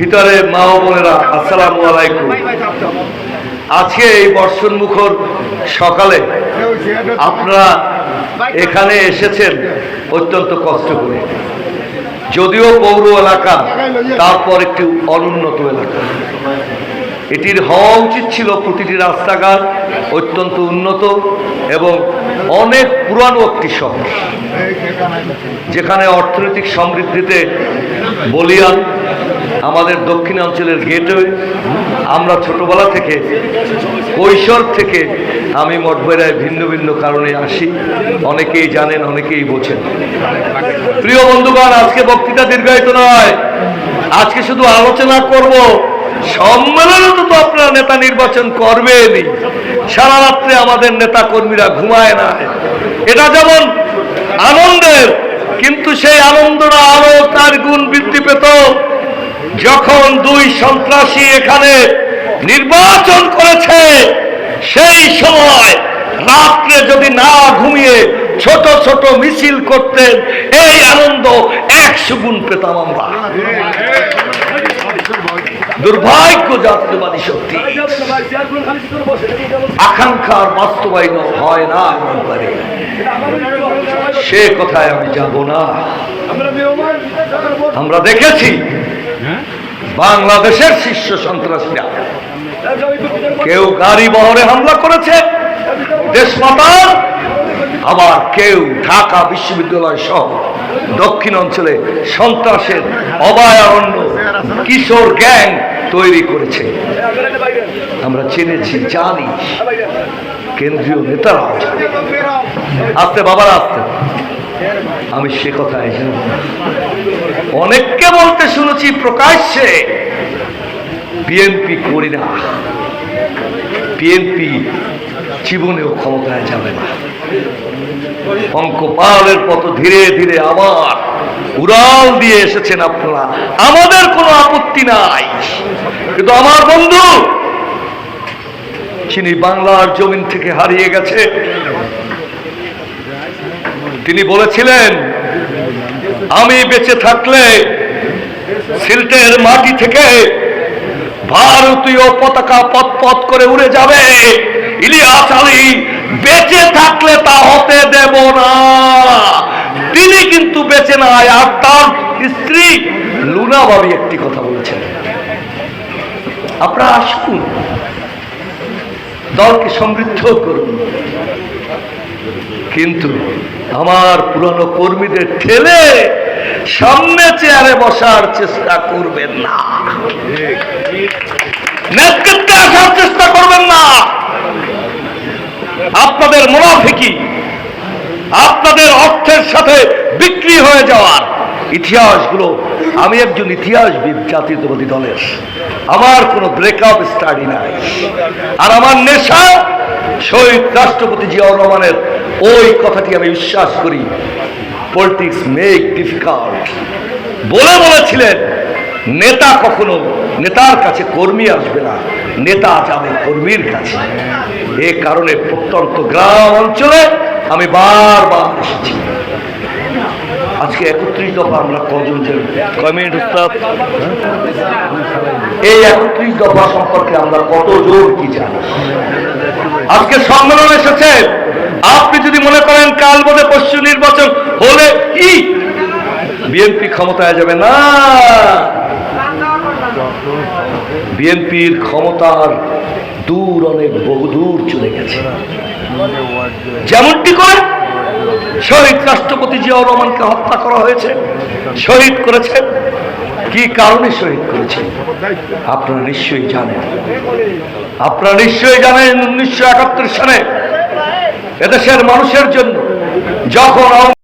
ভিতরে মা ও বোনেরা, আসসালামু আলাইকুম। আজকে এই বর্ষণ মুখর সকালে আপনারা এখানে এসেছেন অত্যন্ত কষ্ট করে। যদিও পৌর এলাকা, তারপর একটি অনুন্নত এলাকা। এটির হওয়া উচিত ছিল প্রতিটি রাস্তাঘাট অত্যন্ত উন্নত এবং অনেক পুরানো একটি শহর, যেখানে অর্থনৈতিক সমৃদ্ধিতে বলিয়ান আমাদের দক্ষিণাঞ্চলের গেটওয়ে, আমরা ছোটবেলা থেকে, কৈশোর থেকে আমি মঠবেড়ায় ভিন্ন ভিন্ন কারণে আসি। অনেকেই জানেন, অনেকেই বোঝেন। প্রিয় বন্ধুগণ, আজকে বক্তৃতা দীর্ঘায়িত নয়। আজকে শুধু আলোচনা করব, সম্মেলনে তো আপনারা নেতা নির্বাচন করবেনই। সারা রাত্রে আমাদের নেতা কর্মীরা ঘুমায় না। এটা যেমন আনন্দের, কিন্তু সেই আনন্দটা আরও তার গুণ সন্ত্রাসী এখানে নির্বাচন করেছে। সেই সময় রাত্রে যদি না ঘুমিয়ে ছোট ছোট মিছিল করতেন, এই আনন্দ একশো গুণ পেতাম আমরা। দুর্ভাগ্য জাতীয়বাদী শক্তি। আকাঙ্ক্ষার বাস্তবায়ন হয় না এমনবারে। সে কথায় আমি যাব না। আমরা দেখেছি বাংলাদেশের শীর্ষ সন্ত্রাসীরা। কেউ গাড়ি বহরে হামলা করেছে দেশমাতার আবার কেউ ঢাকা বিশ্ববিদ্যালয় সহ দক্ষিণ অঞ্চলে সন্ত্রাসের অভয়ারণ্য কিশোর গ্যাং তৈরি করেছে। আমরা চিনেছি জানি, কেন্দ্রীয় নেতারা আসতে বাবার আসতে। আমি সে না। অনেককে বলতে শুনেছি প্রকাশ্যে, বিএনপি করি না বিএনপি জীবনেও ক্ষমতায় যাবে না। অঙ্ক পাহাড়ের মতো ধীরে ধীরে আবার উড়াল দিয়ে এসেছেন আপনারা। আমাদের কোনো আপত্তি নাই। কিন্তু আমার বন্ধু, যিনি বাংলার জমিন থেকে হারিয়ে গেছে তিনি বলেছিলেন, আমি বেঁচে থাকলে সিল্টের মাটি থেকে ভারতীয় পতাকা পথ পথ করে উড়ে যাবে। ইলিয়াস আলী, বেঁচে থাকলে তা হতে দেব না। তিনি কিন্তু বেঁচে নাই, আর তার স্ত্রী লুনা বাবি একটি কথা বলেছেন। আপনারা আসুন, দলকে সমৃদ্ধ করুন। কিন্তু আমার পুরনো কর্মীদের ঠেলে সামনে চেয়ারে বসার চেষ্টা করবেন না। নেতৃত্বে আসার চেষ্টা করবেন না। আপনাদের মুনাফিকি আপনাদের অর্থের সাথে বিক্রি হয়ে যাওয়ার ইতিহাসগুলো, আমি একজন ইতিহাসবিদ, জাতীয়তাবাদী দলের। আমার কোনো ব্রেকআপ স্টাডি নাই। আর আমার নেশা শহীদ রাষ্ট্রপতি জিয়াউর রহমানের ওই কথাটি আমি বিশ্বাস করি। পলিটিক্স মেক ডিফিকাল্ট বলে বলেছিলেন, নেতা কখনো নেতার কাছে কর্মী আসবে না, নেতা যাবে কর্মীর কাছে। এ কারণে প্রত্যন্ত গ্রাম অঞ্চলে আমি বারবার এসেছি। আজকে একত্রিশ দফা আমরা কজন যে কয় মিনিট উস্তাদ? এই একত্রিশ দফা সম্পর্কে আমরা কত জোর কি জানি? আজকে সম্মেলন এসেছে আপনি যদি মনে করেন পশ্চিম নির্বাচন হলে কি? বিএনপি ক্ষমতায় যাবে না। বিএনপির ক্ষমতার দূর অনেক বহুদূর চলে গেছে। যেমনটি করে শহীদ রাষ্ট্রপতি জিয়াউর রহমানকে হত্যা করা হয়েছে, শহীদ করেছেন কি কারণে শহীদ করেছেন আপনারা নিশ্চয়ই জানেন। আপনারা নিশ্চয়ই জানেন উনিশশো একাত্তর সালে এদেশের মানুষের জন্য যখন